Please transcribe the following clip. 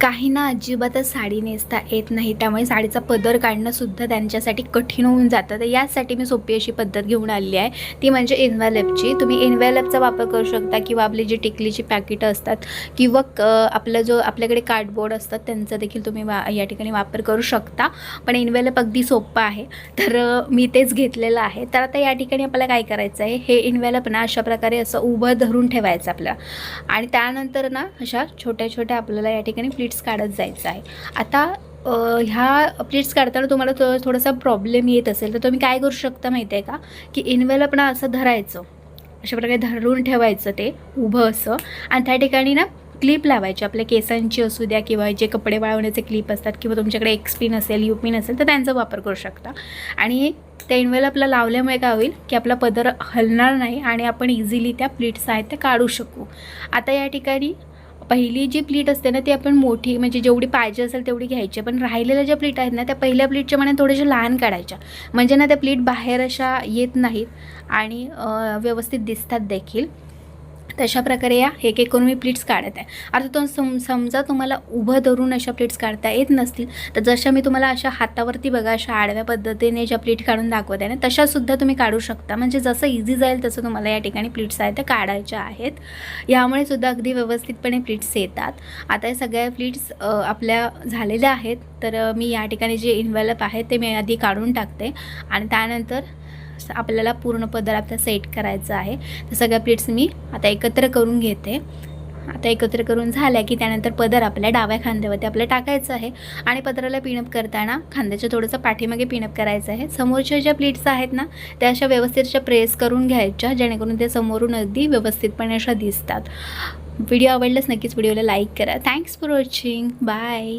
काहींना अजिबातच साडी नेसता येत नाही. त्यामुळे साडीचा पदर काढणंसुद्धा त्यांच्यासाठी कठीण होऊन जातं. तर यासाठी मी सोपी अशी पद्धत घेऊन आली आहे. ती म्हणजे इन्व्हॅलपची तुम्ही इन्व्हॅलपचा वापर करू शकता किंवा आपली जी टिकलीची पॅकेटं असतात किंवा आपलं आपला जो आपल्याकडे कार्डबोर्ड असतात त्यांचा देखील तुम्ही वा या ठिकाणी वापर करू शकता. पण इन्व्हॅलप अगदी सोपं आहे. तर मी तेच घेतलेलं आहे. तर आता या ठिकाणी आपल्याला काय करायचं आहे? हे इन्व्हॅलप ना अशा प्रकारे असं उभं धरून ठेवायचं आपल्याला आणि त्यानंतर ना अशा छोट्या छोट्या आपल्याला या ठिकाणी प्लीट्स काढत जायचं आहे. आता ह्या प्लीट्स काढताना तुम्हाला थो थोडासा प्रॉब्लेम येत असेल तर तुम्ही काय करू शकता माहिती आहे का? की इनवेल ना असं धरायचं. अशा प्रकारे धरून ठेवायचं ते उभं असं. आणि त्या ठिकाणी ना क्लिप लावायची. आपल्या केसांची असू द्या किंवा जे कपडे वाळवण्याचे क्लिप असतात किंवा तुमच्याकडे एक्सपिन असेल युपिन असेल तर त्यांचा वापर करू शकता. आणि त्या आपला लावल्यामुळे काय होईल की आपला पदर हलणार नाही आणि आपण इझिली त्या प्लीट्स आहेत त्या काढू शकू. आता या ठिकाणी पहिली जी प्लीट असते ना ती आपण मोठी म्हणजे जेवढी पाहिजे असेल तेवढी घ्यायची. पण राहिलेल्या ज्या प्लीट आहेत ना त्या पहिल्या प्लीटच्या मनात थोड्याशा लहान काढायच्या. म्हणजे ना त्या प्लीट बाहेर अशा येत नाहीत आणि व्यवस्थित दिसतात देखील. तशा प्रकारे या एक एक करून मी प्लीट्स काढत आहे. आता तो सम समजा तुम्हाला उभं धरून अशा प्लीट्स काढता येत नसतील तर जशा मी तुम्हाला अशा हातावरती बघा अशा आडव्या पद्धतीने ज्या प्लीट काढून दाखवत आहे ना तशासुद्धा तुम्ही काढू शकता. म्हणजे जसं इझी जाईल तसं तुम्हाला या ठिकाणी प्लीट्स आहेत त्या काढायच्या आहेत. यामुळे सुद्धा अगदी व्यवस्थितपणे प्लीट्स येतात. आता या सगळ्या प्लीट्स आपल्या झालेल्या आहेत. तर मी या ठिकाणी जे इन्व्हॅलप आहे ते मी आधी काढून टाकते. आणि त्यानंतर आपल्याला पूर्ण पदर आपला सेट करायचं आहे. तर सगळ्या प्लेट्स मी आता एकत्र करून घेते. आता एकत्र करून झाल्या की त्यानंतर पदर आपल्या डाव्या खांद्यावरती आपल्याला टाकायचं आहे. आणि पदराला पिणअप करताना खांद्याच्या थोडंसं पाठीमागे पिणअप करायचं आहे. समोरच्या ज्या प्लेट्स आहेत ना त्या अशा व्यवस्थित अशा प्रेस करून घ्यायच्या जेणेकरून ते समोरून अगदी व्यवस्थितपणे अशा दिसतात. व्हिडिओ आवडल्यास नक्कीच व्हिडिओला लाईक करा. Thanks for watching bye